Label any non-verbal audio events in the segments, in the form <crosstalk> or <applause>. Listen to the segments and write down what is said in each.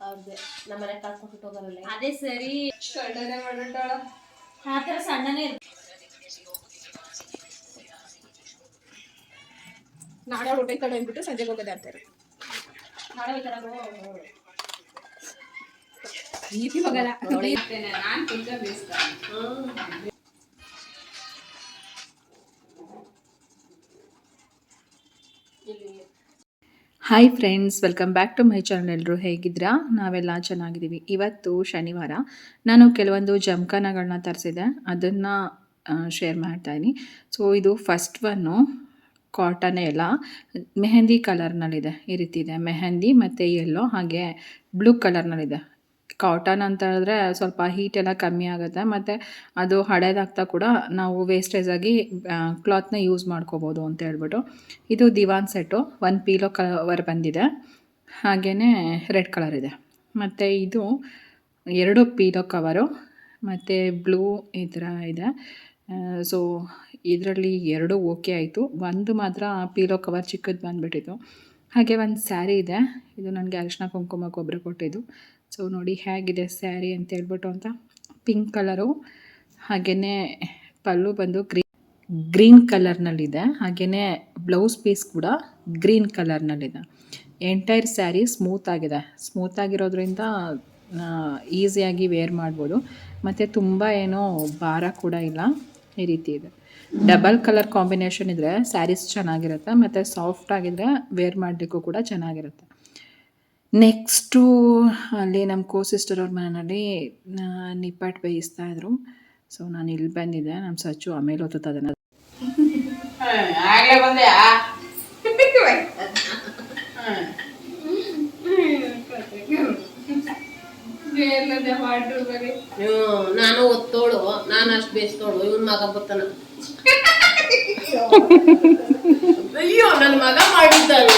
ಅವ್ರದ್ದೆ ನಮ್ಮ ಮನೆ ಕಳ್ಕೊಟ್ಟು ಹೋಗಲ್ಲ ಅದೇ ಸರಿ. ಸಣ್ಣನೆ ಆ ಥರ ಸಣ್ಣನೇ ನಾಳೆ ಊಟ ಕಡೆ ಅಂದ್ಬಿಟ್ಟು ಸಂಜೆಗೆ ಹೋಗೋದೆ ಅಂತಾರೆ ನಾಳೆ ಈ ನಾನು ತುಂಬ ಬೇಯಿಸ್ತಾ hi friends welcome back to my channel ಎಲ್ಲರೂ ಹೇಗಿದ್ದೀರಾ ನಾವೆಲ್ಲ ಚೆನ್ನಾಗಿದ್ದೀವಿ. ಇವತ್ತು ಶನಿವಾರ. ನಾನು ಕೆಲವೊಂದು ಜಮ್ಖಾನಗಳನ್ನ ತರಿಸಿದೆ. ಅದನ್ನು ಶೇರ್ ಮಾಡ್ತಾಯಿದ್ದೀನಿ ಸೊ ಇದು ಫಸ್ಟ್ ಒನ್ನು ಕಾಟನ್ ಎಲ್ಲ ಮೆಹಂದಿ ಕಲರ್ನಲ್ಲಿದೆ ಈ ರೀತಿ ಇದೆ. ಮೆಹಂದಿ ಮತ್ತು ಎಲ್ಲೋ ಹಾಗೆ ಬ್ಲೂ ಕಲರ್ನಲ್ಲಿದೆ ಕಾಟನ್ ಅಂತ ಹೇಳಿದ್ರೆ ಸ್ವಲ್ಪ ಹೀಟ್ ಎಲ್ಲ ಕಮ್ಮಿ ಆಗುತ್ತೆ. ಮತ್ತು ಅದು ಹಳೇದಾಗ್ತಾ ಕೂಡ ನಾವು ವೇಸ್ಟೇಜ್ ಆಗಿ ಕ್ಲಾತ್ನ ಯೂಸ್ ಮಾಡ್ಕೋಬೋದು ಅಂತ ಹೇಳ್ಬಿಟ್ಟು. ಇದು ದಿವಾನ್ ಸೆಟ್ಟು ಒಂದು ಪೀಲೋ ಕವರ್ ಬಂದಿದೆ. ಹಾಗೆಯೇ ರೆಡ್ ಕಲರ್ ಇದೆ. ಮತ್ತು ಇದು ಎರಡು ಪೀಲೋ ಕವರು ಮತ್ತು ಬ್ಲೂ ಈ ಥರ ಇದೆ. ಸೊ ಇದರಲ್ಲಿ ಎರಡು ಓಕೆ ಆಯಿತು. ಒಂದು ಮಾತ್ರ ಪೀಲೋ ಕವರ್ ಚಿಕ್ಕದು ಬಂದುಬಿಟ್ಟಿತ್ತು. ಹಾಗೆ ಒಂದು ಸ್ಯಾರಿ ಇದೆ. ಇದು ನನಗೆ ಅರಿಶಿನ ಕುಂಕುಮ ಕೊಬ್ಬರಿ ಕೊಟ್ಟಿದ್ದು. ಸೊ ನೋಡಿ ಹೇಗಿದೆ ಸ್ಯಾರಿ ಅಂತ ಹೇಳ್ಬಿಟ್ಟು ಅಂತ. ಪಿಂಕ್ ಕಲರು ಹಾಗೆಯೇ ಪಲ್ಲು ಬಂದು ಗ್ರೀನ್ ಗ್ರೀನ್ ಕಲರ್ನಲ್ಲಿದೆ. ಹಾಗೆಯೇ ಬ್ಲೌಸ್ ಪೀಸ್ ಕೂಡ ಗ್ರೀನ್ ಕಲರ್ನಲ್ಲಿದೆ. ಎಂಟೈರ್ ಸ್ಯಾರಿ ಸ್ಮೂತ್ ಆಗಿದೆ. ಸ್ಮೂತ್ ಆಗಿರೋದ್ರಿಂದ ಈಸಿಯಾಗಿ ವೇರ್ ಮಾಡ್ಬೋದು. ಮತ್ತು ತುಂಬ ಏನೋ ಭಾರ ಕೂಡ ಇಲ್ಲ ಈ ರೀತಿ ಇದೆ. ಡಬಲ್ ಕಲರ್ ಕಾಂಬಿನೇಷನ್ ಇದ್ದರೆ ಸ್ಯಾರೀಸ್ ಚೆನ್ನಾಗಿರುತ್ತೆ. ಮತ್ತು ಸಾಫ್ಟ್ ಆಗಿದ್ರೆ ವೇರ್ ಮಾಡಲಿಕ್ಕೂ ಕೂಡ ಚೆನ್ನಾಗಿರುತ್ತೆ. ನೆಕ್ಸ್ಟು ಅಲ್ಲಿ ನಮ್ಮ ಕೋ ಸಿಸ್ಟರ್ ಅವ್ರ ಮನೆಯಲ್ಲಿ ನಿಪ್ಪಾಟ್ ಬೇಯಿಸ್ತಾ ಇದ್ರು. ಸೊ ನಾನು ಇಲ್ಲಿ ಬಂದಿದ್ದೆ. ನಮ್ಮ ಸಚ್ಚು ಆಮೇಲೆ ಓದ್ತಾ ಅದನ್ನು ನಾನು ಒತ್ತೋಳು. ನಾನು ಅಷ್ಟು ಬೇಯಿಸ್ತೋಳು. ಇವನ್ ಮಗ ಬರ್ತಾನ <laughs> ಅಯ್ಯೋ ನನ್ನ ಮಗ ಮಾಡಿದ್ದಾನೆ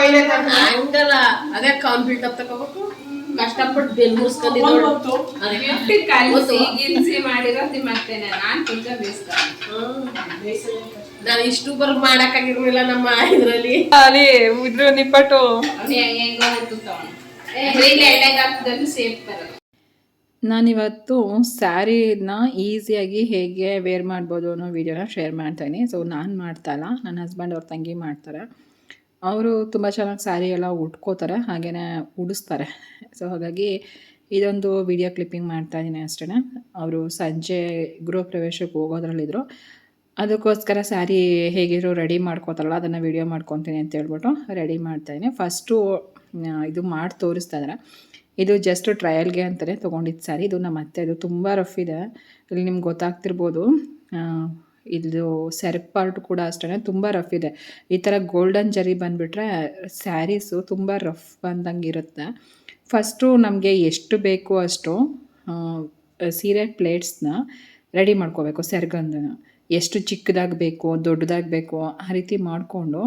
ಹಂಗಲ್ಲ ಅದೇ ಕಾನ್ ತಗೋಬೇಕು. ಕಷ್ಟಪಟ್ಟು ಬೆಲ್ ಮಾಡಿರೋದು ನಾನು ಇಷ್ಟು ಬರ್ ಮಾಡಕ್ಕಾಗಿರ್ಲಿಲ್ಲ ನಮ್ಮ ಇದ್ರಲ್ಲಿ. ಅಲ್ಲಿ ಇದ್ರ ನಿಪ್ಪಟ್ಟು. ಹೆಂಗೋ ಎಣ್ಣೆಗಾಗ್ತದಲ್ಲಿ ಸೇಫ್ ಬರೋದು ನಾನಿವತ್ತು ಸ್ಯಾರಿನ ಈಸಿಯಾಗಿ ಹೇಗೆ ವೇರ್ ಮಾಡ್ಬೋದು ಅನ್ನೋ ವಿಡಿಯೋನ ಶೇರ್ ಮಾಡ್ತೀನಿ. ಸೊ ನಾನು ಮಾಡ್ತಾ ಇಲ್ಲ. ನನ್ನ ಹಸ್ಬೆಂಡ್ ಅವ್ರ ತಂಗಿ ಮಾಡ್ತಾರೆ. ಅವರು ತುಂಬ ಚೆನ್ನಾಗಿ ಸ್ಯಾರಿ ಎಲ್ಲ ಉಟ್ಕೋತಾರೆ ಹಾಗೆಯೇ ಉಡಿಸ್ತಾರೆ. ಸೊ ಹಾಗಾಗಿ ಇದೊಂದು ವಿಡಿಯೋ ಕ್ಲಿಪ್ಪಿಂಗ್ ಮಾಡ್ತಾಯಿದ್ದೀನಿ ಅಷ್ಟೇ ಅವರು ಸಂಜೆ ಗೃಹ ಪ್ರವೇಶಕ್ಕೆ ಹೋಗೋದ್ರಲ್ಲಿದ್ದರು ಅದಕ್ಕೋಸ್ಕರ ಸ್ಯಾರಿ ಹೇಗಿರೋ ರೆಡಿ ಮಾಡ್ಕೋತಾರಲ್ಲ, ಅದನ್ನು ವಿಡಿಯೋ ಮಾಡ್ಕೊತೀನಿ ಅಂತ ಹೇಳ್ಬಿಟ್ಟು ರೆಡಿ ಮಾಡ್ತಾ ಇದ್ದೀನಿ ಫಸ್ಟು ಇದು ಮಾಡಿ ತೋರಿಸ್ತಾ ಇದ್ದಾರೆ ಇದು ಜಸ್ಟ್ ಟ್ರಯಲ್ಗೆ ಅಂತಲೇ ತೊಗೊಂಡಿದ್ದು ಸ್ಯಾರಿ ಇದು ನಮ್ಮ ಅತ್ತೆ ಇದು ತುಂಬ ರಫ್ ಇದೆ. ಇಲ್ಲಿ ನಿಮ್ಗೆ ಗೊತ್ತಾಗ್ತಿರ್ಬೋದು. ಇದು ಸೆರಕ್ ಪಾರ್ಟ್ ಕೂಡ ಅಷ್ಟೇ ತುಂಬ ರಫ್ ಇದೆ. ಈ ಥರ ಗೋಲ್ಡನ್ ಜರಿ ಬಂದುಬಿಟ್ರೆ ಸ್ಯಾರೀಸು ತುಂಬ ರಫ್ ಬಂದಂಗೆ ಇರುತ್ತೆ. ಫಸ್ಟು ನಮಗೆ ಎಷ್ಟು ಬೇಕು ಅಷ್ಟು ಸೀರೆ ಪ್ಲೇಟ್ಸ್ನ ರೆಡಿ ಮಾಡ್ಕೋಬೇಕು ಸೆರಗಂದನ. ಎಷ್ಟು ಚಿಕ್ಕದಾಗಿ ಬೇಕು, ದೊಡ್ಡದಾಗ ಬೇಕು, ಆ ರೀತಿ ಮಾಡಿಕೊಂಡು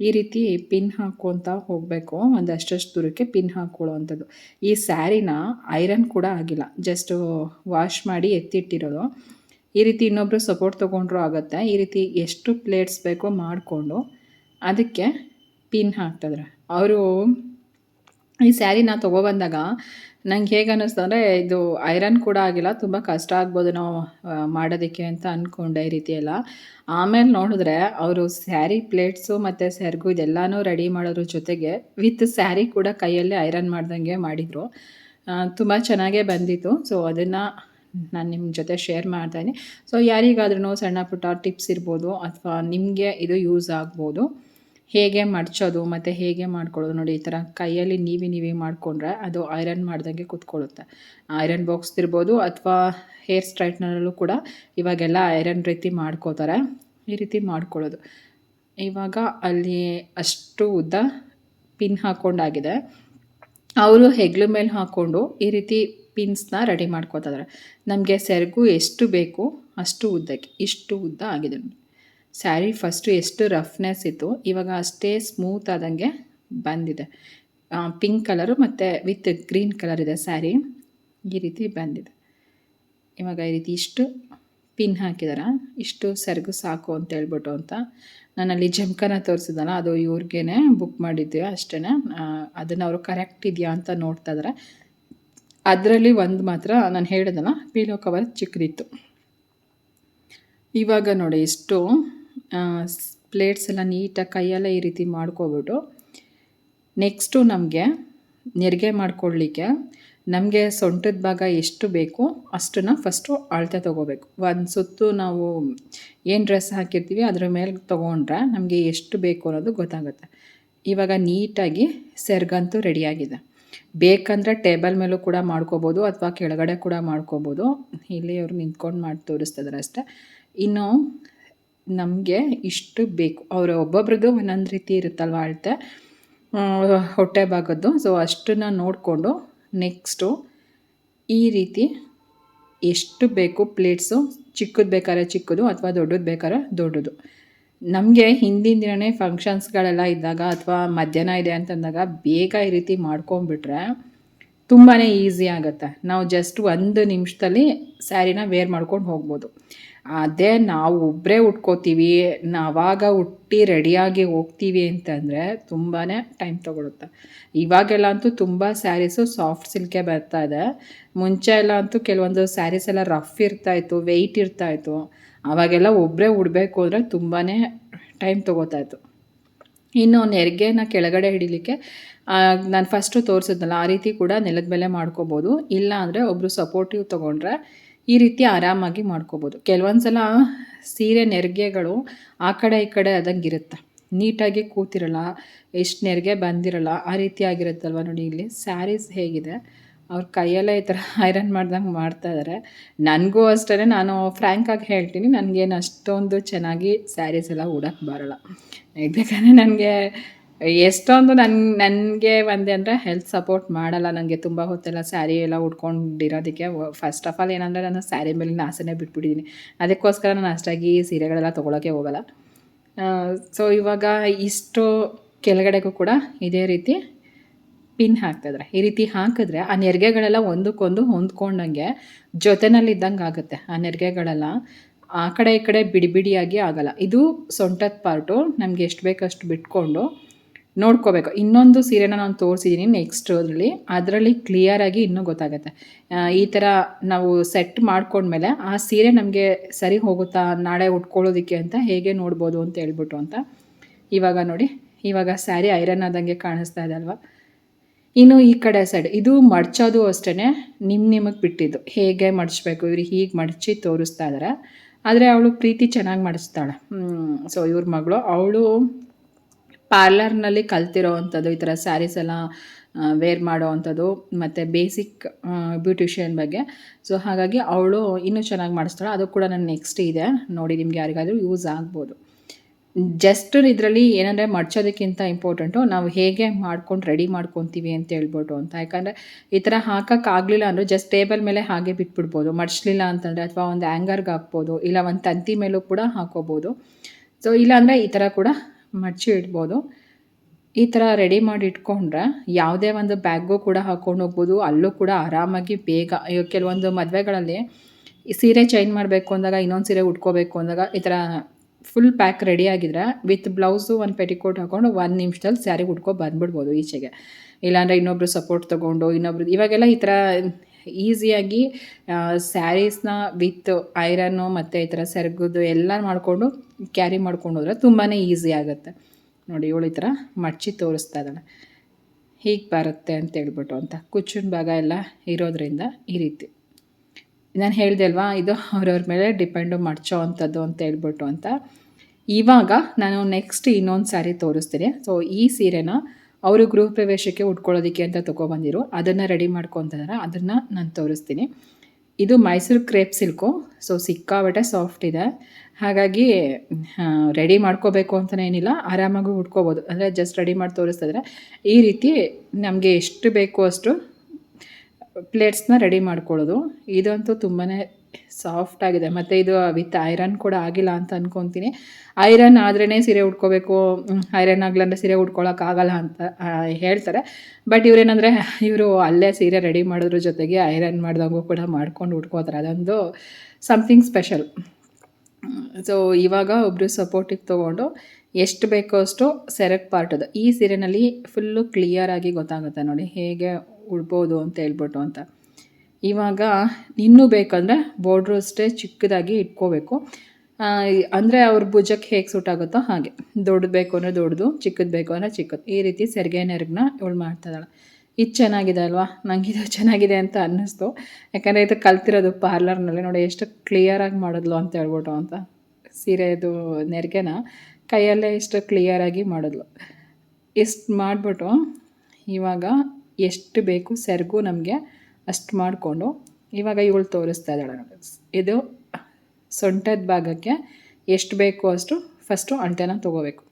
ಈ ರೀತಿ ಪಿನ್ ಹಾಕ್ಕೊತ ಹೋಗಬೇಕು. ಒಂದು ಅಷ್ಟಷ್ಟು ದೂರಕ್ಕೆ ಪಿನ್ ಹಾಕ್ಕೊಳ್ಳೋ ಅಂಥದ್ದು ಈ ಸ್ಯಾರಿನ ಐರನ್ ಕೂಡ ಆಗಿಲ್ಲ ಜಸ್ಟ್ ವಾಶ್ ಮಾಡಿ ಎತ್ತಿಟ್ಟಿರೋದು. ಈ ರೀತಿ ಇನ್ನೊಬ್ಬರು ಸಪೋರ್ಟ್ ತೊಗೊಂಡ್ರೂ ಆಗುತ್ತೆ. ಈ ರೀತಿ ಎಷ್ಟು ಪ್ಲೇಟ್ಸ್ ಬೇಕೋ ಮಾಡಿಕೊಂಡು ಅದಕ್ಕೆ ಪಿನ್ ಹಾಕ್ತಿದ್ರೆ. ಅವರು ಈ ಸ್ಯಾರಿ ಸ್ಯಾರಿನ ತೊಗೊಬಂದಾಗ ನಂಗೆ ಹೇಗೆ ಅನ್ನಿಸ್ತು ಅಂದರೆ ಇದು ಐರನ್ ಕೂಡ ಆಗಿಲ್ಲ, ತುಂಬ ಕಷ್ಟ ಆಗ್ಬೋದು ನಾವು ಮಾಡೋದಕ್ಕೆ ಅಂತ ಅಂದ್ಕೊಂಡೆ ಈ ರೀತಿ ಎಲ್ಲ. ಆಮೇಲೆ ನೋಡಿದ್ರೆ ಅವರು ಸ್ಯಾರಿ ಪ್ಲೇಟ್ಸು ಮತ್ತು ಸೆರಗು ಇದೆಲ್ಲನೂ ರೆಡಿ ಮಾಡೋದ್ರ ಜೊತೆಗೆ ವಿತ್ ಸ್ಯಾರಿ ಕೂಡ ಕೈಯಲ್ಲೇ ಐರನ್ ಮಾಡ್ದಂಗೆ ಮಾಡಿದರು. ತುಂಬ ಚೆನ್ನಾಗೇ ಬಂದಿತ್ತು. ಸೊ ಅದನ್ನು ನಾನು ನಿಮ್ಮ ಜೊತೆ ಶೇರ್ ಮಾಡ್ತಾಯಿದ್ದೀನಿ ಸೊ ಯಾರಿಗಾದ್ರೂ ಸಣ್ಣ ಪುಟ್ಟ ಟಿಪ್ಸ್ ಇರ್ಬೋದು ಅಥವಾ ನಿಮಗೆ ಇದು ಯೂಸ್ ಆಗ್ಬೋದು. ಹೇಗೆ ಮಡ್ಚೋದು ಮತ್ತು ಹೇಗೆ ಮಾಡ್ಕೊಳ್ಳೋದು ನೋಡಿ, ಈ ಥರ ಕೈಯಲ್ಲಿ ನೀವಿ ನೀವಿ ಮಾಡಿಕೊಂಡ್ರೆ ಅದು ಐರನ್ ಮಾಡ್ದಂಗೆ ಕೂತ್ಕೊಳ್ಳುತ್ತೆ. ಐರನ್ ಬಾಕ್ಸ್ ಇರ್ಬೋದು ಅಥವಾ ಹೇರ್ ಸ್ಟ್ರೈಟ್ನರಲ್ಲೂ ಕೂಡ ಇವಾಗೆಲ್ಲ ಐರನ್ ರೀತಿ ಮಾಡ್ಕೋತಾರೆ. ಈ ರೀತಿ ಮಾಡ್ಕೊಳ್ಳೋದು. ಇವಾಗ ಅಲ್ಲಿ ಅಷ್ಟು ಉದ್ದ ಪಿನ್ ಹಾಕ್ಕೊಂಡಾಗಿದೆ ಅವರು ಹೆಗ್ಲ ಮೇಲೆ ಹಾಕ್ಕೊಂಡು ಈ ರೀತಿ ಪಿನ್ಸ್ನ ರೆಡಿ ಮಾಡ್ಕೋತಿದ್ದಾರೆ ನಮಗೆ ಸೆರಗು ಎಷ್ಟು ಬೇಕು ಅಷ್ಟು ಉದ್ದಕ್ಕೆ, ಇಷ್ಟು ಉದ್ದ ಆಗಿದೆ. ಸ್ಯಾರಿ ಫಸ್ಟು ಎಷ್ಟು ರಫ್ನೆಸ್ ಇತ್ತು ಇವಾಗ ಅಷ್ಟೇ ಸ್ಮೂತ್ ಆದಂಗೆ ಬಂದಿದೆ. ಪಿಂಕ್ ಕಲರು ಮತ್ತು ವಿತ್ ಗ್ರೀನ್ ಕಲರ್ ಇದೆ ಸ್ಯಾರಿ. ಈ ರೀತಿ ಬಂದಿದೆ. ಇವಾಗ ಈ ರೀತಿ ಇಷ್ಟು ಪಿನ್ ಹಾಕಿದಾರ, ಇಷ್ಟು ಸೆರಗು ಸಾಕು ಅಂತ ಹೇಳ್ಬಿಟ್ಟು ಅಂತ ನಾನಲ್ಲಿ ಜಮ್ಕನ ತೋರಿಸಿದಲ್ಲ ಅದು ಇವ್ರಿಗೇನೆ ಬುಕ್ ಮಾಡಿದ್ದೆ ಅಷ್ಟೇ ಅದನ್ನು ಅವರು ಕರೆಕ್ಟ್ ಇದೆಯಾ ಅಂತ ನೋಡ್ತಾ ಇದ್ದಾರೆ ಅದರಲ್ಲಿ ಒಂದು ಮಾತ್ರ ನಾನು ಹೇಳಿದನ? ಪೀಲೋ ಕವರ್ ಚಿಕ್ಕದಿತ್ತು ಇವಾಗ ನೋಡಿ ಇಷ್ಟು ಪ್ಲೇಟ್ಸ್ ಎಲ್ಲ ನೀಟಾಗಿ ಕೈಯೆಲ್ಲ ಈ ರೀತಿ ಮಾಡ್ಕೊಬಿಟ್ಟು ನೆಕ್ಸ್ಟು ನಮಗೆ ನೆರಿಗೆ ಮಾಡ್ಕೊಳ್ಳಿಕ್ಕೆ ನಮಗೆ ಸೊಂಟದ ಭಾಗ ಎಷ್ಟು ಬೇಕು ಅಷ್ಟನ್ನು ಫಸ್ಟು ಅಳತೆ ತೊಗೋಬೇಕು. ಒಂದು ಸುತ್ತು ನಾವು ಏನು ಡ್ರೆಸ್ ಹಾಕಿರ್ತೀವಿ ಅದ್ರ ಮೇಲೆ ತೊಗೊಂಡ್ರೆ ನಮಗೆ ಎಷ್ಟು ಬೇಕು ಅನ್ನೋದು ಗೊತ್ತಾಗುತ್ತೆ. ಇವಾಗ ನೀಟಾಗಿ ಸೆರ್ಗಂತೂ ರೆಡಿಯಾಗಿದೆ ಬೇಕಂದರೆ ಟೇಬಲ್ ಮೇಲೂ ಕೂಡ ಮಾಡ್ಕೋಬೋದು ಅಥವಾ ಕೆಳಗಡೆ ಕೂಡ ಮಾಡ್ಕೋಬೋದು. ಇಲ್ಲಿ ಅವರು ನಿಂತ್ಕೊಂಡು ಮಾಡಿ ತೋರಿಸ್ತಿದ್ದಾರೆ ಅಷ್ಟೇ. ಇನ್ನು ನಮಗೆ ಇಷ್ಟು ಬೇಕು. ಅವರು ಒಬ್ಬೊಬ್ರದ್ದು ಒಂದೊಂದು ರೀತಿ ಇರುತ್ತಲ್ವ ಅಳತೆ? ಹೊಟ್ಟೆ ಭಾಗದ್ದು. ಸೊ ಅಷ್ಟನ್ನು ನೋಡಿಕೊಂಡು ನೆಕ್ಸ್ಟು ಈ ರೀತಿ ಎಷ್ಟು ಬೇಕು ಪ್ಲೇಟ್ಸು ಚಿಕ್ಕದು ಬೇಕಾದ್ರೆ ಚಿಕ್ಕದು ಅಥವಾ ದೊಡ್ಡದು ಬೇಕಾದ್ರೆ ದೊಡ್ಡದು. ನಮಗೆ ಹಿಂದಿನ ದಿನವೇ ಫಂಕ್ಷನ್ಸ್ಗಳೆಲ್ಲ ಇದ್ದಾಗ ಅಥವಾ ಮಧ್ಯಾಹ್ನ ಇದೆ ಅಂತಂದಾಗ ಬೇಗ ಈ ರೀತಿ ಮಾಡ್ಕೊಂಬಿಟ್ರೆ ತುಂಬಾ ಈಸಿ ಆಗುತ್ತೆ. ನಾವು ಜಸ್ಟ್ ಒಂದು ನಿಮಿಷದಲ್ಲಿ ಸ್ಯಾರಿನ ವೇರ್ ಮಾಡ್ಕೊಂಡು ಹೋಗ್ಬೋದು. ಅದೇ ನಾವು ಒಬ್ಬರೇ ಉಟ್ಕೋತೀವಿ, ನಾವಾಗ ಹುಟ್ಟಿ ರೆಡಿಯಾಗಿ ಹೋಗ್ತೀವಿ ಅಂತಂದರೆ ತುಂಬಾ ಟೈಮ್ ತೊಗೊಳುತ್ತೆ. ಇವಾಗೆಲ್ಲ ಅಂತೂ ತುಂಬ ಸ್ಯಾರೀಸು ಸಾಫ್ಟ್ ಸಿಲ್ಕೆ ಬರ್ತಾ ಇದೆ. ಮುಂಚೆ ಎಲ್ಲ ಅಂತೂ ಕೆಲವೊಂದು ಸ್ಯಾರೀಸ್ ಎಲ್ಲ ರಫ್ ಇರ್ತಾಯಿತ್ತು ವೆಯ್ಟ್ ಇರ್ತಾಯಿತ್ತು ಅವಾಗೆಲ್ಲ ಒಬ್ಬರೇ ಉಡಬೇಕು ಅಂದರೆ ತುಂಬಾ ಟೈಮ್ ತೊಗೋತಾಯಿತ್ತು ಇನ್ನು ನೆರಿಗೆನ ಕೆಳಗಡೆ ಹಿಡಿಲಿಕ್ಕೆ ನಾನು ಫಸ್ಟು ತೋರಿಸಿದ್ನಲ್ಲ, ಆ ರೀತಿ ಕೂಡ ನೆಲದ ಮೇಲೆ ಮಾಡ್ಕೋಬೋದು. ಇಲ್ಲ ಅಂದರೆ ಒಬ್ಬರು ಸಪೋರ್ಟಿವ್ ತೊಗೊಂಡ್ರೆ ಈ ರೀತಿ ಆರಾಮಾಗಿ ಮಾಡ್ಕೋಬೋದು. ಕೆಲವೊಂದು ಸಲ ಸೀರೆ ನೆರಿಗೆಗಳು ಆ ಕಡೆ ಈ ಕಡೆ ಆದಂಗಿರುತ್ತೆ ನೀಟಾಗಿ ಕೂತಿರಲ್ಲ, ಎಷ್ಟು ನೆರಿಗೆ ಬಂದಿರಲ್ಲ, ಆ ರೀತಿ ಆಗಿರುತ್ತಲ್ವ ನೋಡಿ ಇಲ್ಲಿ. ಸ್ಯಾರೀಸ್ ಹೇಗಿದೆ. ಅವ್ರ ಕೈಯಲ್ಲೇ ಈ ಥರ ಐರನ್ ಮಾಡ್ದಂಗೆ ಮಾಡ್ತಾ ಇದ್ದಾರೆ ನನಗೂ ಅಷ್ಟೇ ನಾನು ಫ್ರ್ಯಾಂಕಾಗಿ ಹೇಳ್ತೀನಿ, ನನಗೇನು ಅಷ್ಟೊಂದು ಚೆನ್ನಾಗಿ ಸ್ಯಾರೀಸ್ ಎಲ್ಲ ಉಡೋಕ್ಕೆ ಬರೋಲ್ಲ. ಯಾಕಂದರೆ ನನಗೆ ಎಷ್ಟೊಂದು ನನ್, ನನಗೆ ಒಂದೇ ಅಂದರೆ ಹೆಲ್ತ್ ಸಪೋರ್ಟ್ ಮಾಡಲ್ಲ. ನನಗೆ ತುಂಬ ಹೊತ್ತೆಲ್ಲ ಸ್ಯಾರಿ ಎಲ್ಲ ಉಟ್ಕೊಂಡಿರೋದಕ್ಕೆ ಫಸ್ಟ್ ಆಫ್ ಆಲ್ ಏನಂದರೆ ನಾನು ಸ್ಯಾರಿ ಮೇಲಿನ ಆಸೆನೇ ಬಿಟ್ಬಿಟ್ಟಿದ್ದೀನಿ ಅದಕ್ಕೋಸ್ಕರ ನಾನು ಅಷ್ಟಾಗಿ ಸೀರೆಗಳೆಲ್ಲ ತೊಗೊಳಕ್ಕೆ ಹೋಗಲ್ಲ. ಸೊ ಇವಾಗ ಇಷ್ಟು ಕೆಳಗಡೆಗೂ ಕೂಡ ಇದೇ ರೀತಿ ಪಿನ್ ಹಾಕ್ತಿದ್ರೆ. ಈ ರೀತಿ ಹಾಕಿದ್ರೆ ಆ ನೆರಿಗೆಗಳೆಲ್ಲ ಒಂದಕ್ಕೊಂದು ಹೊಂದ್ಕೊಂಡಂಗೆ ಜೊತೆನಲ್ಲಿ ಇದ್ದಂಗೆ ಆಗುತ್ತೆ. ಆ ನೆರಿಗೆಗಳೆಲ್ಲ ಆ ಕಡೆ ಈ ಕಡೆ ಬಿಡಿ ಬಿಡಿಯಾಗಿ ಆಗಲ್ಲ. ಇದು ಸೊಂಟದ ಪಾರ್ಟು. ನಮಗೆ ಎಷ್ಟು ಬೇಕಷ್ಟು ಬಿಟ್ಕೊಂಡು ನೋಡ್ಕೋಬೇಕು. ಇನ್ನೊಂದು ಸೀರೆನ ನಾನು ತೋರಿಸಿದ್ದೀನಿ ನೆಕ್ಸ್ಟ್ ಅದರಲ್ಲಿ. ಅದರಲ್ಲಿ ಕ್ಲಿಯರಾಗಿ ಇನ್ನೂ ಗೊತ್ತಾಗುತ್ತೆ. ಈ ಥರ ನಾವು ಸೆಟ್ ಮಾಡ್ಕೊಂಡ್ಮೇಲೆ ಆ ಸೀರೆ ನಮಗೆ ಸರಿ ಹೋಗುತ್ತಾ? ನಾಳೆ ಉಟ್ಕೊಳ್ಳೋದಕ್ಕೆ ಅಂತ ಹೇಗೆ ನೋಡ್ಬೋದು ಅಂತ ಹೇಳ್ಬಿಟ್ಟು ಅಂತ ಇವಾಗ ನೋಡಿ. ಇವಾಗ ಸ್ಯಾರಿ ಐರನ್ ಆದಂಗೆ ಕಾಣಿಸ್ತಾ ಇದೆ ಅಲ್ವಾ? ಇನ್ನು ಈ ಕಡೆ ಸೈಡ್ ಇದು ಮಡ್ಚೋದು ಅಷ್ಟೇ ನಿಮ್ಮ ನಿಮಗೆ ಬಿಟ್ಟಿದ್ದು. ಹೇಗೆ ಮಡಚಬೇಕು? ಇವ್ರು ಹೀಗೆ ಮಡಚಿ ತೋರಿಸ್ತಾ ಇದ್ದಾರೆ ಆದರೆ ಅವಳು ಪ್ರೀತಿ ಚೆನ್ನಾಗಿ ಮಡಿಸ್ತಾಳೆ ಸೊ ಇವ್ರ ಮಗಳು, ಅವಳು ಪಾರ್ಲರ್ನಲ್ಲಿ ಕಲ್ತಿರೋ ಅಂಥದ್ದು, ಈ ಥರ ಸ್ಯಾರೀಸ್ ಎಲ್ಲ ವೇರ್ ಮಾಡೋ ಅಂಥದ್ದು, ಮತ್ತು ಬೇಸಿಕ್ ಬ್ಯೂಟಿಷಿಯನ್ ಬಗ್ಗೆ. ಸೊ ಹಾಗಾಗಿ ಅವಳು ಇನ್ನೂ ಚೆನ್ನಾಗಿ ಮಾಡಿಸ್ತಾಳೆ ಅದು ಕೂಡ ನನ್ನ ನೆಕ್ಸ್ಟ್ ಇದೆ. ನೋಡಿ ನಿಮ್ಗೆ ಯಾರಿಗಾದರೂ ಯೂಸ್ ಆಗ್ಬೋದು. ಜಸ್ಟ್ ಇದರಲ್ಲಿ ಏನಂದರೆ ಮಡ್ಚೋದಕ್ಕಿಂತ ಇಂಪಾರ್ಟೆಂಟು ನಾವು ಹೇಗೆ ಮಾಡ್ಕೊಂಡು ರೆಡಿ ಮಾಡ್ಕೊತೀವಿ ಅಂತ ಹೇಳ್ಬಿಟ್ಟು ಅಂತ. ಯಾಕಂದರೆ ಈ ಥರ ಹಾಕೋಕ್ಕಾಗಲಿಲ್ಲ ಅಂದರೆ ಜಸ್ಟ್ ಟೇಬಲ್ ಮೇಲೆ ಹಾಗೆ ಬಿಟ್ಬಿಡ್ಬೋದು. ಮಡ್ಚಲಿಲ್ಲ ಅಂತಂದರೆ ಅಥವಾ ಒಂದು ಆ್ಯಂಗರ್ಗೆ ಹಾಕ್ಬೋದು, ಇಲ್ಲ ಒಂದು ತಂತಿ ಮೇಲೂ ಕೂಡ ಹಾಕೋಬೋದು. ಸೊ ಇಲ್ಲಾಂದರೆ ಈ ಥರ ಕೂಡ ಮಡ್ಚಿ ಇಡ್ಬೋದು. ಈ ಥರ ರೆಡಿ ಮಾಡಿ ಇಟ್ಕೊಂಡ್ರೆ ಯಾವುದೇ ಒಂದು ಬ್ಯಾಗು ಕೂಡ ಹಾಕ್ಕೊಂಡು ಹೋಗ್ಬೋದು. ಅಲ್ಲೂ ಕೂಡ ಆರಾಮಾಗಿ ಬೇಗ ಕೆಲವೊಂದು ಮದುವೆಗಳಲ್ಲಿ ಸೀರೆ ಚೇಂಜ್ ಮಾಡಬೇಕು ಅಂದಾಗ, ಇನ್ನೊಂದು ಸೀರೆ ಉಟ್ಕೋಬೇಕು ಅಂದಾಗ ಈ ಥರ ಫುಲ್ ಪ್ಯಾಕ್ ರೆಡಿ ಆಗಿದ್ರೆ ವಿತ್ ಬ್ಲೌಸು ಒಂದು ಪೆಟಿಕೋಟ್ ಹಾಕೊಂಡು ಒಂದು ನಿಮಿಷದಲ್ಲಿ ಸ್ಯಾರಿ ಉಟ್ಕೊ ಬಂದ್ಬಿಡ್ಬೋದು ಈಚೆಗೆ. ಇಲ್ಲಾಂದರೆ ಇನ್ನೊಬ್ರು ಸಪೋರ್ಟ್ ತೊಗೊಂಡು, ಇನ್ನೊಬ್ರು ಇವಾಗೆಲ್ಲ ಈ ಥರ ಈಸಿಯಾಗಿ ಸ್ಯಾರೀಸ್ನ ವಿತ್ ಐರನ್ನು ಮತ್ತು ಈ ಥರ ಸೆರಗುದು ಎಲ್ಲ ಮಾಡಿಕೊಂಡು ಕ್ಯಾರಿ ಮಾಡ್ಕೊಂಡು ಹೋದ್ರೆ ತುಂಬಾ ಈಸಿ ಆಗುತ್ತೆ. ನೋಡಿ ಇವಳು ಈ ಥರ ಮಡ್ಚಿ ತೋರಿಸ್ತಾ ಇದ್ದಾಳೆ. ಹೀಗೆ ಬರುತ್ತೆ ಅಂತ ಹೇಳ್ಬಿಟ್ಟು ಅಂತ. ಕುಚ್ಚಿನ ಭಾಗ ಎಲ್ಲ ಇರೋದ್ರಿಂದ ಈ ರೀತಿ. ನಾನು ಹೇಳಿದೆ ಅಲ್ವಾ, ಇದು ಅವ್ರವ್ರ ಮೇಲೆ ಡಿಪೆಂಡು ಮಡ್ಚೋ ಅಂಥದ್ದು ಅಂತ ಹೇಳ್ಬಿಟ್ಟು ಅಂತ. ಇವಾಗ ನಾನು ನೆಕ್ಸ್ಟ್ ಇನ್ನೊಂದು ಸ್ಯಾರಿ ತೋರಿಸ್ತೀನಿ. ಸೊ ಈ ಸೀರೆನ ಅವರು ಗೃಹ ಪ್ರವೇಶಕ್ಕೆ ಉಟ್ಕೊಳ್ಳೋದಕ್ಕೆ ಅಂತ ತೊಗೊಬಂದಿರು. ಅದನ್ನು ರೆಡಿ ಮಾಡ್ಕೊತಾರೆ, ಅದನ್ನು ನಾನು ತೋರಿಸ್ತೀನಿ. ಇದು ಮೈಸೂರು ಕ್ರೇಪ್ ಸಿಲ್ಕು. ಸೊ ಸಿಕ್ಕಾಬಟ್ಟೆ ಸಾಫ್ಟ್ ಇದೆ. ಹಾಗಾಗಿ ರೆಡಿ ಮಾಡ್ಕೋಬೇಕು ಅಂತಲೇ ಏನಿಲ್ಲ, ಆರಾಮಾಗಿ ಉಟ್ಕೋಬೋದು. ಅಂದರೆ ಜಸ್ಟ್ ರೆಡಿ ಮಾಡಿ ತೋರಿಸ್ತಿದ್ರೆ ಈ ರೀತಿ ನಮಗೆ ಎಷ್ಟು ಬೇಕೋ ಅಷ್ಟು ಪ್ಲೇಟ್ಸ್ನ ರೆಡಿ ಮಾಡ್ಕೊಳ್ಳೋದು. ಇದಂತೂ ತುಂಬಾ ಸಾಫ್ಟ್ ಆಗಿದೆ. ಮತ್ತು ಇದು ವಿತ್ ಐರನ್ ಕೂಡ ಆಗಿಲ್ಲ ಅಂತ ಅನ್ಕೊತೀನಿ. ಐರನ್ ಆದ್ರೇ ಸೀರೆ ಉಟ್ಕೋಬೇಕು. ಐರನ್ ಆಗಲಂದ್ರೆ ಸೀರೆ ಉಟ್ಕೊಳ್ಳೋಕ್ಕಾಗಲ್ಲ ಅಂತ ಹೇಳ್ತಾರೆ. ಬಟ್ ಇವರೇನಂದರೆ, ಇವರು ಅಲ್ಲೇ ಸೀರೆ ರೆಡಿ ಮಾಡೋದ್ರ ಜೊತೆಗೆ ಐರನ್ ಮಾಡ್ದಂಗೂ ಕೂಡ ಮಾಡ್ಕೊಂಡು ಉಟ್ಕೋತಾರೆ. ಅದೊಂದು ಸಮಥಿಂಗ್ ಸ್ಪೆಷಲ್ ಸೊ ಇವಾಗ ಒಬ್ಬರು ಸಪೋರ್ಟಿಗೆ ತೊಗೊಂಡು ಎಷ್ಟು ಬೇಕೋ ಅಷ್ಟು ಸೆರೆಕ್ ಪಾರ್ಟ್ ಅದು. ಈ ಸೀರೆನಲ್ಲಿ ಫುಲ್ಲು ಕ್ಲಿಯರಾಗಿ ಗೊತ್ತಾಗುತ್ತೆ ನೋಡಿ. ಹೇಗೆ ಉಡ್ಬೋದು ಅಂತ ಹೇಳ್ಬಿಟ್ಟು ಅಂತ. ಇವಾಗ ಇನ್ನೂ ಬೇಕಂದರೆ ಬಾರ್ಡ್ರು ಅಷ್ಟೇ ಚಿಕ್ಕದಾಗಿ ಇಟ್ಕೋಬೇಕು. ಅಂದರೆ ಅವ್ರ ಭುಜಕ್ಕೆ ಹೇಗೆ ಸೂಟ್ ಆಗುತ್ತೋ ಹಾಗೆ. ದೊಡ್ಡದು ಬೇಕು ಅಂದರೆ ದೊಡ್ಡದು, ಚಿಕ್ಕದು ಬೇಕು ಅಂದರೆ ಚಿಕ್ಕದು. ಈ ರೀತಿ ಸೆರಿಗೆ ನೆರಗನ್ನ ಇವಳು ಮಾಡ್ತಾಯಿದ್ದಾಳೆ ಇದು ಚೆನ್ನಾಗಿದೆ ಅಲ್ವಾ? ನಂಗೆ ಇದು ಚೆನ್ನಾಗಿದೆ ಅಂತ ಅನ್ನಿಸ್ತು. ಯಾಕಂದರೆ ಇದು ಕಲ್ತಿರೋದು ಪಾರ್ಲರ್ನಲ್ಲಿ ನೋಡಿ ಎಷ್ಟು ಕ್ಲಿಯರಾಗಿ ಮಾಡಿದ್ಲು ಅಂತ ಹೇಳ್ಬಿಟ್ಟು ಅಂತ. ಸೀರೆದು ನೆರಿಗೆನ ಕೈಯಲ್ಲೇ ಎಷ್ಟು ಕ್ಲಿಯರಾಗಿ ಮಾಡಿದ್ಲು. ಇಷ್ಟು ಮಾಡಿಬಿಟ್ಟು ಇವಾಗ ಎಷ್ಟು ಬೇಕು ಸೆರಗು ನಮಗೆ ಅಷ್ಟು ಮಾಡಿಕೊಂಡು ಇವಾಗ ಇವಳು ತೋರಿಸ್ತಾ ಇದ್ದಾಳೆ ಇದು ಸೊಂಟದ ಭಾಗಕ್ಕೆ ಎಷ್ಟು ಬೇಕು ಅಷ್ಟು ಫಸ್ಟು ಅಳತೆನ ತೊಗೋಬೇಕು.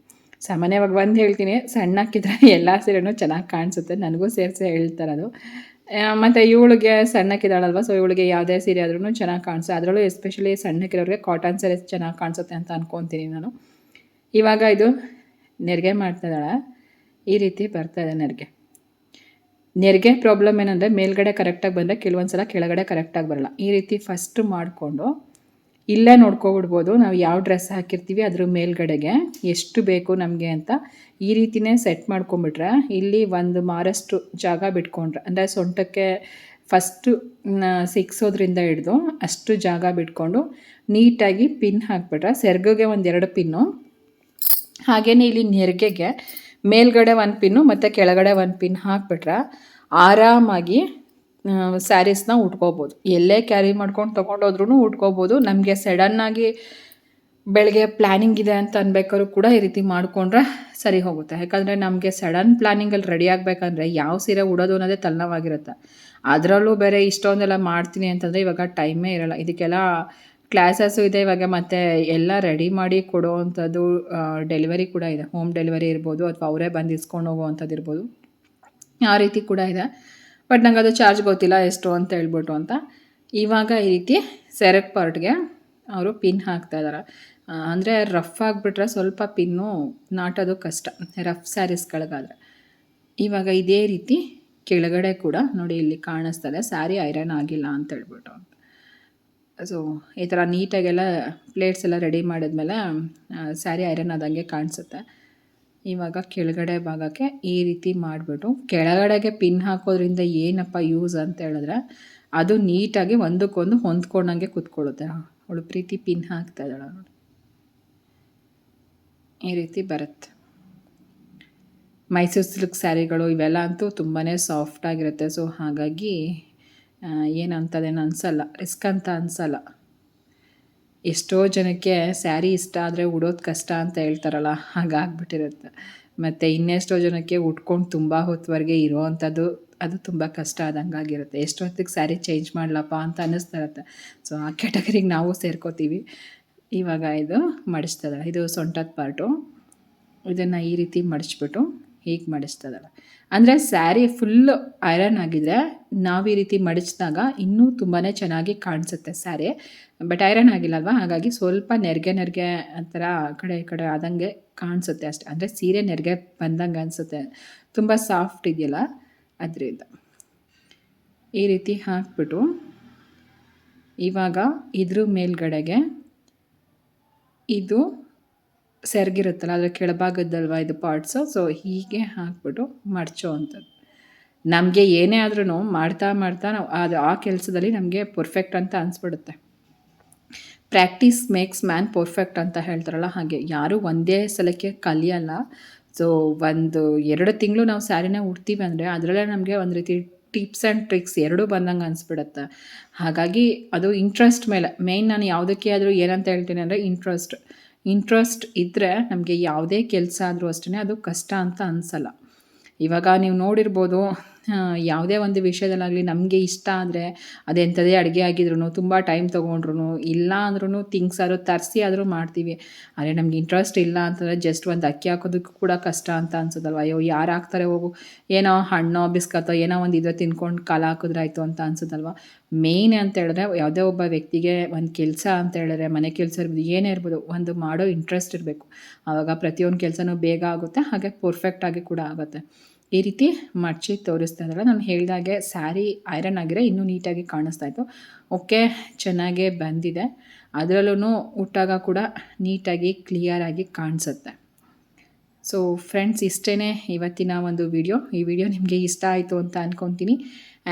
ಸಾಮಾನ್ಯವಾಗಿ ಬಂದು ಹೇಳ್ತೀನಿ, ಸಣ್ಣಕ್ಕಿದ್ರೆ ಎಲ್ಲ ಸೀರೆನೂ ಚೆನ್ನಾಗಿ ಕಾಣಿಸುತ್ತೆ, ನನಗೂ ಸೇರಿಸಿ ಹೇಳ್ತಾರದು ಮತ್ತು ಇವಳಿಗೆ ಸಣ್ಣಕ್ಕಿದ್ದಾಳಲ್ವ ಸೊ ಇವಳಿಗೆ ಯಾವುದೇ ಸೀರೆ ಆದ್ರೂ ಚೆನ್ನಾಗಿ ಕಾಣಿಸುತ್ತೆ. ಅದರಲ್ಲೂ ಎಸ್ಪೆಷಲಿ ಸಣ್ಣಕ್ಕಿರೋರಿಗೆ ಕಾಟನ್ ಸೀರೆ ಚೆನ್ನಾಗಿ ಕಾಣಿಸುತ್ತೆ ಅಂತ ಅಂದ್ಕೊತೀನಿ ನಾನು. ಇವಾಗ ಇದು ನೆರಿಗೆ ಮಾಡ್ತಾ ಇದ್ದಾಳೆ. ಈ ರೀತಿ ಬರ್ತಾ ಇದೆ ನೆರಿಗೆ. ನೆರಿಗೆ ಪ್ರಾಬ್ಲಮ್ ಏನಂದರೆ ಮೇಲ್ಗಡೆ ಕರೆಕ್ಟಾಗಿ ಬಂದರೆ ಕೆಲವೊಂದು ಸಲ ಕೆಳಗಡೆ ಕರೆಕ್ಟಾಗಿ ಬರಲ್ಲ. ಈ ರೀತಿ ಫಸ್ಟ್ ಮಾಡಿಕೊಂಡು ಇಲ್ಲೇ ನೋಡ್ಕೊಬಿಡ್ಬೋದು. ನಾವು ಯಾವ ಡ್ರೆಸ್ ಹಾಕಿರ್ತೀವಿ ಅದ್ರ ಮೇಲ್ಗಡೆಗೆ ಎಷ್ಟು ಬೇಕು ನಮಗೆ ಅಂತ ಈ ರೀತಿನೇ ಸೆಟ್ ಮಾಡ್ಕೊಂಬಿಟ್ರೆ ಇಲ್ಲಿ ಒಂದು ಮಾರಷ್ಟು ಜಾಗ ಬಿಟ್ಕೊಂಡ್ರೆ, ಅಂದರೆ ಸೊಂಟಕ್ಕೆ ಫಸ್ಟು ಸಿಕ್ಸೋದ್ರಿಂದ ಹಿಡಿದು ಅಷ್ಟು ಜಾಗ ಬಿಟ್ಕೊಂಡು ನೀಟಾಗಿ ಪಿನ್ ಹಾಕ್ಬಿಟ್ರೆ, ಸೆರ್ಗಿಗೆ ಒಂದೆರಡು ಪಿನ್ನು ಹಾಗೆಯೇ ಇಲ್ಲಿ ನೆರಿಗೆಗೆ ಮೇಲ್ಗಡೆ ಒಂದು ಪಿನ್ನು ಮತ್ತು ಕೆಳಗಡೆ ಒಂದು ಪಿನ್ ಹಾಕ್ಬಿಟ್ರೆ ಆರಾಮಾಗಿ ಸ್ಯಾರೀಸ್ನ ಉಟ್ಕೋಬೋದು. ಎಲ್ಲೇ ಕ್ಯಾರಿ ಮಾಡ್ಕೊಂಡು ತೊಗೊಂಡೋದ್ರೂ ಉಟ್ಕೋಬೋದು. ನಮಗೆ ಸಡನ್ನಾಗಿ ಬೆಳಗ್ಗೆ ಪ್ಲ್ಯಾನಿಂಗ್ ಇದೆ ಅಂತ ಅನ್ಬೇಕಾದ್ರು ಕೂಡ ಈ ರೀತಿ ಮಾಡಿಕೊಂಡ್ರೆ ಸರಿ ಹೋಗುತ್ತೆ. ಯಾಕಂದರೆ ನಮಗೆ ಸಡನ್ ಪ್ಲ್ಯಾನಿಂಗಲ್ಲಿ ರೆಡಿ ಆಗಬೇಕಂದ್ರೆ ಯಾವ ಸೀರೆ ಉಡೋದು ಅನ್ನೋದೇ ತಲ್ಲವಾಗಿರುತ್ತೆ ಅದರಲ್ಲೂ ಬೇರೆ ಇಷ್ಟೊಂದೆಲ್ಲ ಮಾಡ್ತೀನಿ ಅಂತಂದರೆ ಇವಾಗ ಟೈಮೇ ಇರಲ್ಲ. ಇದಕ್ಕೆಲ್ಲ ಕ್ಲಾಸಸ್ಸು ಇದೆ, ಇವಾಗ ಮತ್ತು ಎಲ್ಲ ರೆಡಿ ಮಾಡಿ ಕೊಡೋ ಅಂಥದ್ದು ಡೆಲಿವರಿ ಕೂಡ ಇದೆ. ಹೋಮ್ ಡೆಲಿವರಿ ಇರ್ಬೋದು ಅಥವಾ ಅವರೇ ಬಂದು ಇಸ್ಕೊಂಡು ಹೋಗುವಂಥದ್ದು ಇರ್ಬೋದು. ಆ ರೀತಿ ಕೂಡ ಇದೆ. ಬಟ್ ನಂಗೆ ಅದು ಚಾರ್ಜ್ ಗೊತ್ತಿಲ್ಲ, ಎಷ್ಟು ಅಂತ ಹೇಳ್ಬಿಟ್ಟು ಅಂತ. ಇವಾಗ ಈ ರೀತಿ ಸೆರೆಕ್ ಪಾರ್ಟ್ಗೆ ಅವರು ಪಿನ್ ಹಾಕ್ತಾ ಇದ್ದಾರೆ ಅಂದರೆ ರಫ್ ಆಗಿಬಿಟ್ರೆ ಸ್ವಲ್ಪ ಪಿನ್ನು ನಾಟೋದು ಕಷ್ಟ, ರಫ್ ಸ್ಯಾರೀಸ್ಗಳಿಗಾದ್ರೆ. ಇವಾಗ ಇದೇ ರೀತಿ ಕೆಳಗಡೆ ಕೂಡ ನೋಡಿ ಇಲ್ಲಿ ಕಾಣಿಸ್ತದೆ ಸ್ಯಾರಿ ಐರನ್ ಆಗಿಲ್ಲ ಅಂತ ಹೇಳ್ಬಿಟ್ಟು ಸೊ ಈ ಥರ ನೀಟಾಗೆಲ್ಲ ಪ್ಲೇಟ್ಸ್ ಎಲ್ಲ ರೆಡಿ ಮಾಡಿದ್ಮೇಲೆ ಸ್ಯಾರಿ ಐರನ್ ಆದಂಗೆ ಕಾಣಿಸುತ್ತೆ. ಇವಾಗ ಕೆಳಗಡೆ ಭಾಗಕ್ಕೆ ಈ ರೀತಿ ಮಾಡಿಬಿಟ್ಟು, ಕೆಳಗಡೆಗೆ ಪಿನ್ ಹಾಕೋದ್ರಿಂದ ಏನಪ್ಪ ಯೂಸ್ ಅಂತ ಹೇಳಿದ್ರೆ, ಅದು ನೀಟಾಗಿ ಒಂದಕ್ಕೊಂದು ಹೊಂದ್ಕೊಂಡಂಗೆ ಕೂತ್ಕೊಳ್ಳುತ್ತೆ. ಅವಳು ಪ್ರೀತಿ ಪಿನ್ ಹಾಕ್ತಾ ಇದ್ದಾಳೆ ನೋಡಿ. ಈ ರೀತಿ ಬರುತ್ತೆ. ಮೈಸೂರು ಸಿಲ್ಕ್ ಸ್ಯಾರಿಗಳು ಇವೆಲ್ಲ ಅಂತೂ ತುಂಬಾ ಸಾಫ್ಟಾಗಿರುತ್ತೆ ಸೊ ಹಾಗಾಗಿ ಏನು ಅಂತದೇನು ಅನಿಸಲ್ಲ. ರಿಸ್ಕ್ ಅಂತ ಅನಿಸಲ್ಲ. ಎಷ್ಟೋ ಜನಕ್ಕೆ ಸ್ಯಾರಿ ಇಷ್ಟ ಆದರೆ ಉಡೋದು ಕಷ್ಟ ಅಂತ ಹೇಳ್ತಾರಲ್ಲ, ಹಾಗಾಗ್ಬಿಟ್ಟಿರುತ್ತೆ. ಮತ್ತು ಇನ್ನೆಷ್ಟೋ ಜನಕ್ಕೆ ಉಟ್ಕೊಂಡು ತುಂಬ ಹೊತ್ತುವರೆಗೆ ಇರೋ ಅಂಥದ್ದು ಅದು ತುಂಬ ಕಷ್ಟ ಆದಂಗಾಗಿರುತ್ತೆ ಎಷ್ಟೊತ್ತಿಗೆ ಸ್ಯಾರಿ ಚೇಂಜ್ ಮಾಡಲಪ್ಪ ಅಂತ ಅನ್ನಿಸ್ತಾ ಇರುತ್ತೆ ಸೊ, ಆ ಕ್ಯಾಟಗರಿಗೆ ನಾವು ಸೇರ್ಕೋತೀವಿ. ಇವಾಗ ಇದು ಮಡಿಸ್ತದಲ್ಲ ಇದು ಸೊಂಟದ ಪಾರ್ಟು. ಇದನ್ನು ಈ ರೀತಿ ಮಡಿಸ್ಬಿಟ್ಟು ಹೀಗೆ ಮಡಿಸ್ತದಲ್ಲ ಅಂದರೆ ಸ್ಯಾರಿ ಫುಲ್ಲು ಐರನ್ ಆಗಿದ್ರೆ ನಾವು ಈ ರೀತಿ ಮಡಚಿದಾಗ ಇನ್ನೂ ತುಂಬಾ ಚೆನ್ನಾಗಿ ಕಾಣಿಸುತ್ತೆ ಸ್ಯಾರಿ. But iron ಆಗಿಲ್ಲಲ್ವ? ಹಾಗಾಗಿ ಸ್ವಲ್ಪ ನೆರಿಗೆ ನೆರಿಗೆ ಒಂಥರ ಕಡೆ ಈ ಕಡೆ ಆದಂಗೆ ಕಾಣಿಸುತ್ತೆ ಅಷ್ಟೆ. ಅಂದರೆ ಸೀರೆ ನೆರಿಗೆ ಬಂದಂಗೆ ಅನಿಸುತ್ತೆ. ತುಂಬ ಸಾಫ್ಟ್ ಇದೆಯಲ್ಲ ಅದರಿಂದ. ಈ ರೀತಿ ಹಾಕ್ಬಿಟ್ಟು ಇವಾಗ ಇದ್ರ ಮೇಲ್ಗಡೆಗೆ ಇದು ಸೆರ್ಗಿರುತ್ತಲ್ಲ, ಅದರ ಕೆಳಭಾಗದಲ್ವ ಇದು ಪಾರ್ಟ್ಸು ಸೊ ಹೀಗೆ ಹಾಕ್ಬಿಟ್ಟು ಮಡ್ಚೋ ಅಂಥದ್ದು. ನಮಗೆ ಏನೇ ಆದ್ರೂ ಮಾಡ್ತಾ ಮಾಡ್ತಾ ನಾವು ಅದು ಆ ಕೆಲಸದಲ್ಲಿ ನಮಗೆ ಪರ್ಫೆಕ್ಟ್ ಅಂತ ಅನಿಸ್ಬಿಡುತ್ತೆ. ಪ್ರಾಕ್ಟೀಸ್ ಮೇಕ್ಸ್ ಮ್ಯಾನ್ ಪರ್ಫೆಕ್ಟ್ ಅಂತ ಹೇಳ್ತಾರಲ್ಲ, ಹಾಗೆ ಯಾರೂ ಒಂದೇ ಸಲಕ್ಕೆ ಕಲಿಯಲ್ಲ. ಸೊ ಒಂದು ಎರಡು ತಿಂಗಳು ನಾವು ಸ್ಯಾರಿನ ಉಡ್ತೀವಿ ಅಂದರೆ ಅದರಲ್ಲೇ ನಮಗೆ ಒಂದು ರೀತಿ ಟಿಪ್ಸ್ ಆ್ಯಂಡ್ ಟ್ರಿಕ್ಸ್ ಎರಡೂ ಬಂದಂಗೆ ಅನಿಸ್ಬಿಡುತ್ತೆ. ಹಾಗಾಗಿ ಅದು ಇಂಟ್ರೆಸ್ಟ್ ಮೇಲೆ ಮೇಯ್ನ್ ನಾನು ಯಾವುದಕ್ಕೆ ಆದರೂ ಏನಂತ ಹೇಳ್ತೀನಿ ಅಂದರೆ ಇಂಟ್ರೆಸ್ಟ್ ಇಂಟ್ರೆಸ್ಟ್ ಇದ್ದರೆ ನಮಗೆ ಯಾವುದೇ ಕೆಲಸ ಆದರೂ ಅಷ್ಟೇ ಅದು ಕಷ್ಟ ಅಂತ ಅನಿಸಲ್ಲ. ಇವಾಗ ನೀವು ನೋಡಿರ್ಬೋದು ಯಾವುದೇ ಒಂದು ವಿಷಯದಲ್ಲಾಗಲಿ ನಮಗೆ ಇಷ್ಟ ಅಂದರೆ ಅದೆಂಥದೇ ಅಡುಗೆ ಆಗಿದ್ರು ತುಂಬ ಟೈಮ್ ತೊಗೊಂಡ್ರು ಇಲ್ಲ ಅಂದ್ರೂ ಥಿಂಗ್ಸ್ ಆದರೂ ತರಿಸಿ ಆದರೂ ಮಾಡ್ತೀವಿ. ಆದರೆ ನಮ್ಗೆ ಇಂಟ್ರೆಸ್ಟ್ ಇಲ್ಲ ಅಂತಂದರೆ ಜಸ್ಟ್ ಒಂದು ಅಕ್ಕಿ ಹಾಕೋದಕ್ಕೂ ಕೂಡ ಕಷ್ಟ ಅಂತ ಅನ್ಸೋದಲ್ವ ಅಯ್ಯೋ, ಯಾರು ಹಾಕ್ತಾರೆ ಹೋಗು? ಏನೋ ಹಣ್ಣೋ, ಬಿಸ್ಕತ್ತೋ, ಏನೋ ಒಂದು ಇದೋ ತಿನ್ಕೊಂಡು ಕಾಲ ಹಾಕಿದ್ರೆ ಆಯಿತು ಅಂತ ಅನ್ಸೋದಲ್ವ ಮೇಯ್ನ್ ಅಂತ ಹೇಳಿದ್ರೆ ಯಾವುದೇ ಒಬ್ಬ ವ್ಯಕ್ತಿಗೆ ಒಂದು ಕೆಲಸ ಅಂತ ಹೇಳಿದ್ರೆ, ಮನೆ ಕೆಲಸ ಇರ್ಬೋದು, ಏನೇ ಇರ್ಬೋದು, ಒಂದು ಮಾಡೋ ಇಂಟ್ರೆಸ್ಟ್ ಇರಬೇಕು. ಆವಾಗ ಪ್ರತಿಯೊಂದು ಕೆಲಸನೂ ಬೇಗ ಆಗುತ್ತೆ, ಹಾಗೆ ಪರ್ಫೆಕ್ಟಾಗಿ ಕೂಡ ಆಗುತ್ತೆ. ಈ ರೀತಿ ಮಡಚಿ ತೋರಿಸ್ತಾ ಇದ್ದಾರೆ ನಾನು ಹೇಳಿದಾಗೆ ಸ್ಯಾರಿ ಐರನ್ ಆಗಿರೋ ಇನ್ನೂ ನೀಟಾಗಿ ಕಾಣಿಸ್ತಾ ಇತ್ತು. ಓಕೆ, ಚೆನ್ನಾಗೇ ಬಂದಿದೆ. ಅದರಲ್ಲೂ ಉಟ್ಟಾಗ ಕೂಡ ನೀಟಾಗಿ ಕ್ಲಿಯರಾಗಿ ಕಾಣಿಸುತ್ತೆ. ಸೊ ಫ್ರೆಂಡ್ಸ್ ಇಷ್ಟೇ ಇವತ್ತಿನ ಒಂದು ವಿಡಿಯೋ ಈ ವಿಡಿಯೋ ನಿಮಗೆ ಇಷ್ಟ ಆಯಿತು ಅಂತ ಅಂದ್ಕೊತೀನಿ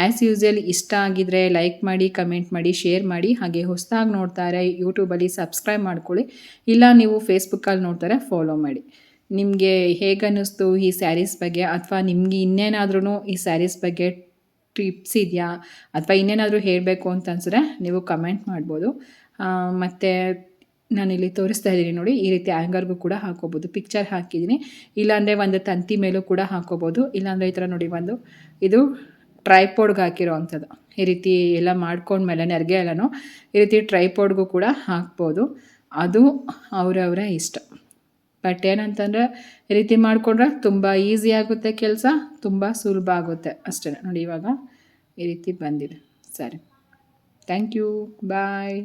ಆ್ಯಸ್ ಯೂಸ್ವಲ್ ಇಷ್ಟ ಆಗಿದ್ರೆ ಲೈಕ್ ಮಾಡಿ ಕಮೆಂಟ್ ಮಾಡಿ ಶೇರ್ ಮಾಡಿ, ಹಾಗೆ ಹೊಸದಾಗಿ ನೋಡ್ತಾರೆ ಯೂಟ್ಯೂಬಲ್ಲಿ ಸಬ್ಸ್ಕ್ರೈಬ್ ಮಾಡ್ಕೊಳ್ಳಿ. ಇಲ್ಲ, ನೀವು ಫೇಸ್ಬುಕ್ಕಲ್ಲಿ ನೋಡ್ತಾರೆ ಫಾಲೋ ಮಾಡಿ. ನಿಮಗೆ ಹೇಗನ್ನಿಸ್ತು ಈ ಸ್ಯಾರೀಸ್ ಬಗ್ಗೆ? ಅಥವಾ ನಿಮಗೆ ಇನ್ನೇನಾದ್ರೂ ಈ ಸ್ಯಾರೀಸ್ ಬಗ್ಗೆ ಟಿಪ್ಸ್ ಇದೆಯಾ? ಅಥವಾ ಇನ್ನೇನಾದರೂ ಹೇಳಬೇಕು ಅಂತ ಅನ್ಸಿದ್ರೆ ನೀವು ಕಮೆಂಟ್ ಮಾಡ್ಬೋದು. ಮತ್ತು ನಾನಿಲ್ಲಿ ತೋರಿಸ್ತಾ ಇದ್ದೀನಿ ನೋಡಿ, ಈ ರೀತಿ ಆ್ಯಂಗರ್ಗೂ ಕೂಡ ಹಾಕೋಬೋದು ಪಿಕ್ಚರ್ ಹಾಕಿದ್ದೀನಿ. ಇಲ್ಲಾಂದರೆ ಒಂದು ತಂತಿ ಮೇಲೂ ಕೂಡ ಹಾಕೋಬೋದು ಇಲ್ಲಾಂದರೆ ಈ ಥರ ನೋಡಿ ಒಂದು ಇದು ಟ್ರೈಪೋಡ್ಗೆ ಹಾಕಿರೋ ಅಂಥದ್ದು. ಈ ರೀತಿ ಎಲ್ಲ ಮಾಡ್ಕೊಂಡ್ಮೇಲೆ ನೆರಿಗೆ ಎಲ್ಲನೂ ಈ ರೀತಿ ಟ್ರೈಪೋಡ್ಗೂ ಕೂಡ ಹಾಕ್ಬೋದು. ಅದು ಅವರವರ ಇಷ್ಟ. ಬಟ್ ಏನಂತಂದರೆ ಈ ರೀತಿ ಮಾಡಿಕೊಂಡ್ರೆ ತುಂಬ ಈಸಿ ಆಗುತ್ತೆ ಕೆಲಸ, ತುಂಬ ಸುಲಭ ಆಗುತ್ತೆ ಅಷ್ಟೇ. ನೋಡಿ ಇವಾಗ ಈ ರೀತಿ ಬಂದಿದೆ. ಸರಿ. Thank you bye